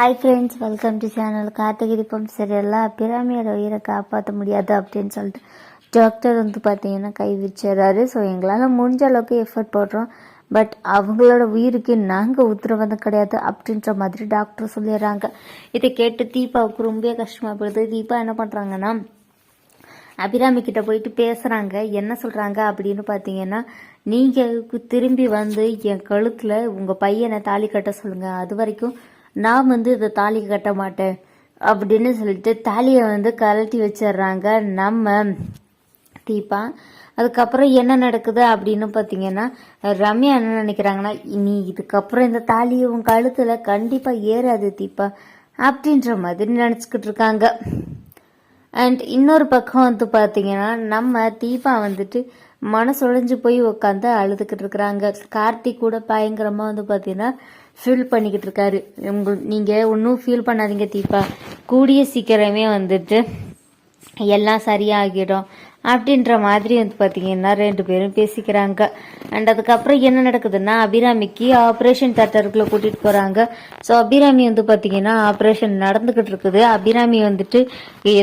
Hi friends welcome to channel Karthigai Deepam சரியெல்லாம் பிராமியோட உயிரை காப்பாற்ற முடியாது அப்படின்னு சொல்லிட்டு டாக்டர் வந்து பார்த்தீங்கன்னா கை வச்சிடறாரு ஸோ எங்களால் முடிஞ்ச அளவுக்கு எஃபர்ட் போடுறோம். பட் அவங்களோட உயிருக்கு நாங்கள் உத்தரவாதம் கிடையாது அப்படின்ற மாதிரி டாக்டர் சொல்லிடுறாங்க. இதை கேட்டு தீபாவுக்கு ரொம்ப கஷ்டமாகப்படுது தீபா என்ன பண்ணுறாங்கன்னா அபிராமி கிட்ட போயிட்டு பேசுறாங்க. என்ன சொல்றாங்க அப்படின்னு பார்த்தீங்கன்னா நீங்க திரும்பி வந்து என் கழுத்துல உங்க பையனை தாலி கட்ட சொல்லுங்க. அது வரைக்கும் நான் வந்து இதை தாலி கட்ட மாட்டேன் அப்படின்னு சொல்லிட்டு தாலியை வந்து கழட்டி வச்சிடுறாங்க நம்ம தீபா. அதுக்கப்புறம் என்ன நடக்குது அப்படின்னு பார்த்தீங்கன்னா ரம்யா என்ன நினைக்கிறாங்கன்னா நீ இதுக்கப்புறம் இந்த தாலியை உன் கழுத்தில் கண்டிப்பாக ஏறாது தீபா அப்படின்ற மாதிரி நினச்சிக்கிட்டு இருக்காங்க. அண்ட் இன்னொரு பக்கம் வந்து பார்த்தீங்கன்னா நம்ம தீபா வந்துட்டு மனசுடைஞ்சு போய் உட்காந்து அழுதுகிட்டு இருக்கிறாங்க. கார்த்திக் கூட பயங்கரமாக வந்து பார்த்தீங்கன்னா ஃபீல் பண்ணிக்கிட்டு இருக்காரு. உங்கள் நீங்கள் ஒன்றும் ஃபீல் பண்ணாதீங்க தீபா. கூடிய சீக்கிரமே வந்துட்டு எல்லாம் சரியாகிடும். அப்படின்ற மாதிரி வந்து பார்த்தீங்கன்னா ரெண்டு பேரும் பேசிக்கிறாங்க. அண்ட் அதுக்கப்புறம் என்ன நடக்குதுன்னா அபிராமிக்கு ஆப்ரேஷன் தேட்டருக்குள்ள கூட்டிட்டு போறாங்க. ஸோ அபிராமி வந்து பார்த்தீங்கன்னா ஆப்ரேஷன் நடந்துகிட்டு இருக்குது. அபிராமி வந்துட்டு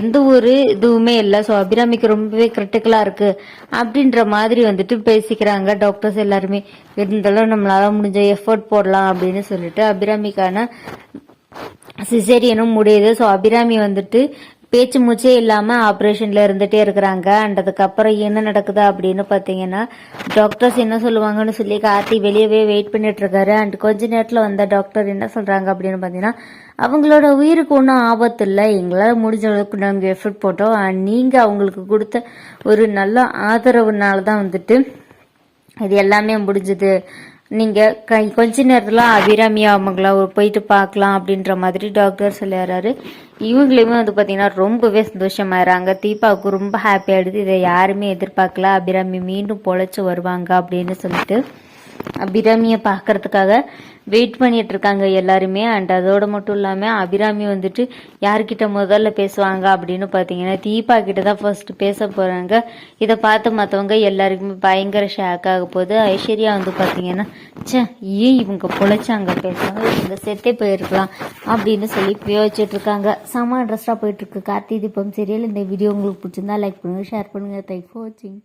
எந்த ஒரு இதுவுமே இல்லை. ஸோ அபிராமிக்கு ரொம்பவே கிரிட்டிக்கலா இருக்கு. அப்படின்ற மாதிரி வந்துட்டு பேசிக்கிறாங்க டாக்டர்ஸ் எல்லாருமே. இருந்தாலும் நம்மளால முடிஞ்ச எஃபோர்ட் போடலாம் அப்படின்னு சொல்லிட்டு அபிராமிக்கான சிசேரியனும் முடியுது. ஸோ அபிராமி வந்துட்டு பேச்சு மூச்சே இல்லாமல் ஆப்ரேஷனில் இருந்துகிட்டே இருக்கிறாங்க. அண்ட் அதுக்கப்புறம் என்ன நடக்குது அப்படின்னு பார்த்தீங்கன்னா டாக்டர்ஸ் என்ன சொல்லுவாங்கன்னு சொல்லி கார்த்தி வெளியவே வெயிட் பண்ணிட்டு இருக்காரு. அண்ட் கொஞ்ச நேரத்தில் வந்த டாக்டர் என்ன சொல்கிறாங்க அப்படின்னு பார்த்தீங்கன்னா அவங்களோட உயிருக்கு ஒன்றும் ஆபத்து இல்லை. எங்களால் முடிஞ்ச அளவுக்கு நாங்கள் எஃபர்ட் போட்டோம். அண்ட் நீங்கள் அவங்களுக்கு கொடுத்த ஒரு நல்ல ஆதரவுனால தான் வந்துட்டு இது எல்லாமே முடிஞ்சுது. நீங்கள் கை கொஞ்ச நேரத்தில் அபிராமி அவங்கள போயிட்டு பார்க்கலாம் அப்படின்ற மாதிரி டாக்டர் சொல்லிடுறாரு. இவங்களுமே வந்து பார்த்தீங்கன்னா ரொம்பவே சந்தோஷமாயிறாங்க. தீபாவுக்கு ரொம்ப ஹாப்பி ஆகிடுது இதை யாருமே எதிர்பார்க்கல. அபிராமி மீண்டும் பொழைச்சி வருவாங்க அப்படின்னு சொல்லிட்டு அபிராமியை பார்க்கறதுக்காக வெயிட் பண்ணிட்டு இருக்காங்க எல்லாருமே அண்ட் அதோட மட்டும் இல்லாமல் அபிராமி வந்துட்டு யார்கிட்ட முதல்ல பேசுவாங்க அப்படின்னு பார்த்தீங்கன்னா தீபா கிட்ட தான் ஃபர்ஸ்ட் பேச போகிறாங்க இதை பார்த்து மற்றவங்க எல்லாருக்குமே பயங்கர ஷாக் ஆக போகுது. ஐஸ்வர்யா வந்து பார்த்தீங்கன்னா ச்சே ஏன் இவங்க பொழைச்சாங்க? பேசுவாங்க இவங்க செத்தே போயிருக்கலாம் அப்படின்னு சொல்லி யோசிச்சுட்டு இருக்காங்க செம்ம ட்ரெஸ்ஸாக போயிட்டு இருக்கு கார்த்தி தீபம் சீரியல் இந்த வீடியோ உங்களுக்கு பிடிச்சிருந்தா லைக் பண்ணுங்க ஷேர் பண்ணுங்க. தேங்க்ஸ் ஃபார் வாட்சிங்